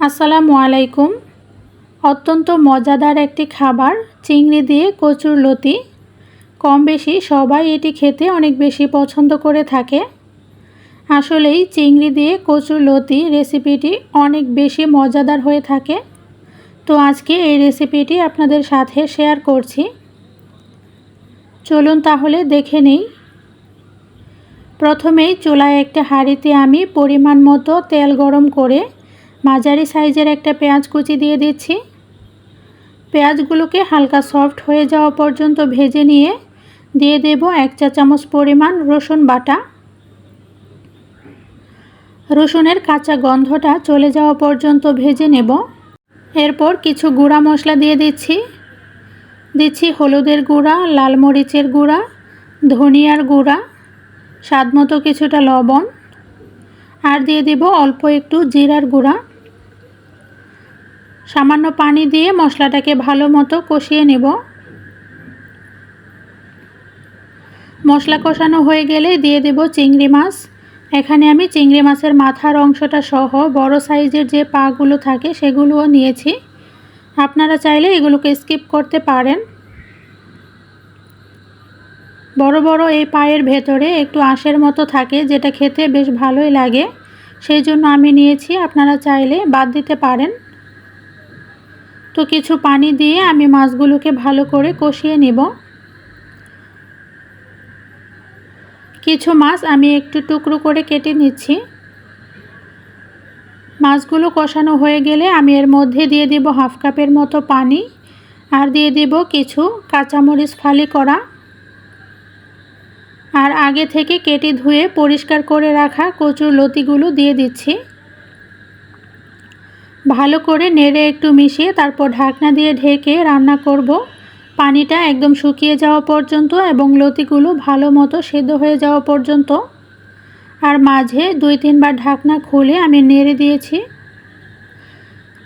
আসসালামু আলাইকুম। অত্যন্ত মজাদার একটি খাবার, চিংড়ি দিয়ে কচুর লতি। কম বেশি সবাই এটি খেতে অনেক বেশি পছন্দ করে থাকে। আসলেই চিংড়ি দিয়ে কচুর লতি রেসিপিটি অনেক বেশি মজাদার হয়ে থাকে। তো আজকে এই রেসিপিটি আপনাদের সাথে শেয়ার করছি। চলুন তাহলে দেখে নেই। প্রথমেই চুলায় একটা হাঁড়িতে আমি পরিমাণ মতো তেল গরম করে মাঝারি সাইজের একটা পেঁয়াজ কুচি দিয়ে দিচ্ছি। পেঁয়াজগুলোকে হালকা সফট হয়ে যাওয়া পর্যন্ত ভেজে নিয়ে দিয়ে দেব এক চা চামচ পরিমাণ রসুন বাটা। রসুনের কাঁচা গন্ধটা চলে যাওয়া পর্যন্ত ভেজে নেব। এরপর কিছু গুঁড়া মশলা দিয়ে দিচ্ছি। দিচ্ছি হলুদের গুঁড়া, লাল মরিচের গুঁড়া, ধনিয়ার গুঁড়া, স্বাদমতো কিছুটা লবণ। আর দিয়ে দিব অল্প একটু জিরার গুঁড়া। সামান্য পানি দিয়ে মশলাটাকে ভালো মতো কষিয়ে নেব। মশলা কষানো হয়ে গেলে দিয়ে দেব চিংড়ি মাছ। এখানে আমি চিংড়ি মাছের মাথার অংশটা সহ বড় সাইজের যে পাগুলো থাকে সেগুলোও নিয়েছি। আপনারা চাইলে এগুলোকে স্কিপ করতে পারেন। বড় বড় এই পায়ের ভেতরে একটু আঁশের মতো থাকে, যেটা খেতে বেশ ভালোই লাগে। সেই জন্য আমি নিয়েছি, আপনারা চাইলে বাদ দিতে পারেন। তো কিছু পানি দিয়ে আমি মাছগুলোকে ভালো করে কষিয়ে নিব। কিছু মাছ আমি একটু টুকরো করে কেটে নিচ্ছি। মাছগুলো কষানো হয়ে গেলে আমি এর মধ্যে দিয়ে দিব হাফ কাপের মতো পানি আর দিয়ে দিব কিছু কাঁচামরিচ ফালি করা। আর আগে থেকে কেটে ধুয়ে পরিষ্কার করে রাখা কচুর লতিগুলো দিয়ে দিচ্ছি। ভালো করে নেড়ে একটু মিশিয়ে তারপর ঢাকনা দিয়ে ঢেকে রান্না করব। পানিটা একদম শুকিয়ে যাওয়া পর্যন্ত এবং লতিগুলো ভালো মতো সেদ্ধ হয়ে যাওয়া পর্যন্ত। আর মাঝে দুই তিনবার ঢাকনা খুলে আমি নেড়ে দিয়েছি।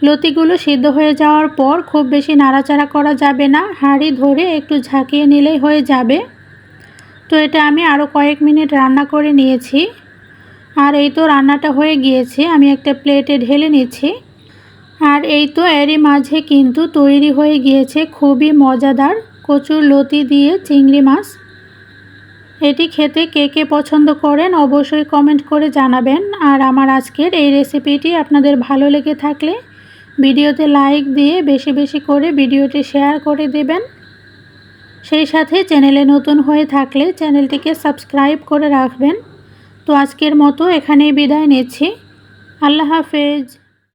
লতিগুলো সিদ্ধ হয়ে যাওয়ার পর খুব বেশি নাড়াচাড়া করা যাবে না, হাঁড়ি ধরে একটু ঝাঁকিয়ে নিলেই হয়ে যাবে। তো এটা আমি আরও কয়েক মিনিট রান্না করে নিয়েছি। আর এই তো রান্নাটা হয়ে গিয়েছে, আমি একটা প্লেটে ঢেলে নিচ্ছি। আর এই তো এরই মাঝে কিন্তু তৈরি হয়ে গিয়েছে খুবই মজাদার কচুর লতি দিয়ে চিংড়ি মাছ। এটি খেতে কে কে পছন্দ করেন অবশ্যই কমেন্ট করে জানাবেন। আর আমার আজকের এই রেসিপিটি আপনাদের ভালো লেগে থাকলে ভিডিওতে লাইক দিয়ে বেশি বেশি করে ভিডিওটি শেয়ার করে দেবেন। সেই সাথে চ্যানেলে নতুন হয়ে থাকলে চ্যানেলটিকে সাবস্ক্রাইব করে রাখবেন। তো আজকের মতো এখানেই বিদায় নিচ্ছি। আল্লাহ হাফেজ।